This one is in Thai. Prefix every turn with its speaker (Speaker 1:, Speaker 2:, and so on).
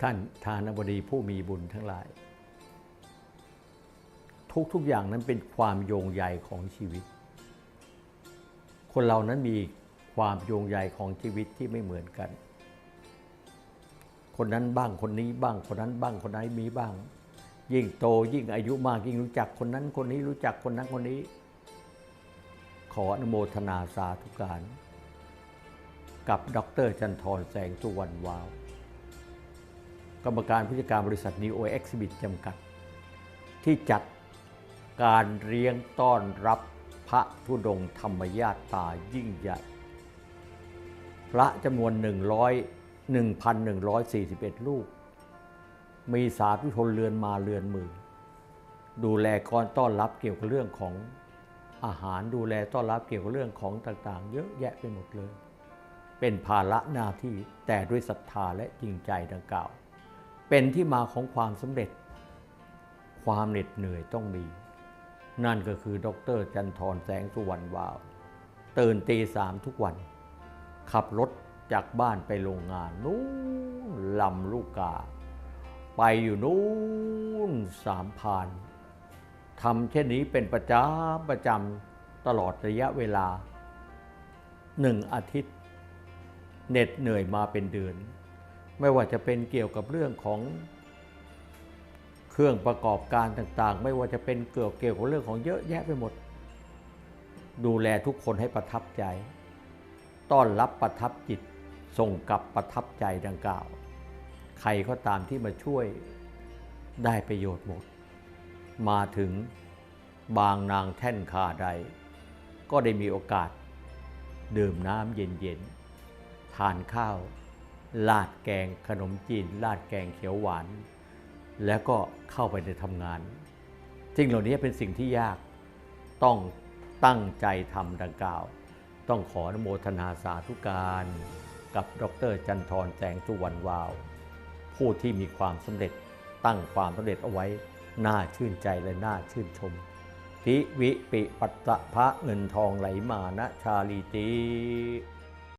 Speaker 1: ท่านทานบดีผู้มีบุญทั้งหลาย ทุกทุกอย่างนั้นเป็นความโยงใยของชีวิต คนเรานั้นมีความโยงใยของชีวิตที่ไม่เหมือนกัน คนนั้นบ้างคนนี้บ้างคนนั้นบ้างคนนั้นมีบ้าง ยิ่งโตยิ่งอายุมากยิ่งรู้จักคนนั้นคนนี้รู้จักคนนั้นคนนี้ ขออนุโมทนาสาธุการ กับดรจันทร์แสงสุวรรณวาว กรรมการผู้จัดการบริษัท Neo Exhibit จำกัด ที่จัดการเลี้ยงต้อนรับพระธุดงค์ธรรมญาตายิ่งใหญ่ พระจำนวน 100 1,141 ลูก มีสาธุชนเรือนมาเรือนมื่นดูแลก่อนต้อนรับเกี่ยวกับเรื่องของอาหารดูแลต้อนรับเกี่ยวกับเรื่องของต่างๆ เยอะแยะไปหมดเลย เป็นภาระหน้าที่แต่ด้วยศรัทธาและจริงใจดังกล่าว เป็นที่มาของความสำเร็จ ความเหน็ดเหนื่อยต้องมี นั่นก็คือดรจันทรแสงสุวรรณวาว ตื่นตีสามทุกวัน ขับรถจากบ้านไปโรงงานนู้นลำลูกกา ไปอยู่นู้นสามพานทำเช่นนี้เป็นประจำประจำตลอดระยะเวลาหนึ่งอาทิตย์เหน็ดเหนื่อยมาเป็นเดือน ไม่ว่าจะเป็นเกี่ยวกับเรื่องของเครื่องประกอบการต่างๆ ไม่ว่าจะเป็นเกี่ยวเกี่ยวกับเรื่องของเยอะแยะไปหมด ดูแลทุกคนให้ประทับใจ ต้อนรับประทับจิต ส่งกลับประทับใจดังกล่าว ใครก็ตามที่มาช่วยได้ประโยชน์หมด มาถึงบางนางแท่นคาใด ก็ได้มีโอกาส ดื่มน้ำเย็นๆ ทานข้าว ลาดแกงขนมจีน ลาดแกงเขียวหวาน แล้วก็เข้าไปในทำงานสิ่งเหล่านี้เป็นสิ่งที่ยากต้องตั้งใจทำดังกล่าว ต้องขออนโมทนาสาธุการ กับดรจันทรแสงสุวรรณวาว ผู้ที่มีความสำเร็จตั้งความสำเร็จเอาไว้น่าชื่นใจและน่าชื่นชมทิวิปิปัตตะพระเงินทองไหลมานะชาลีติ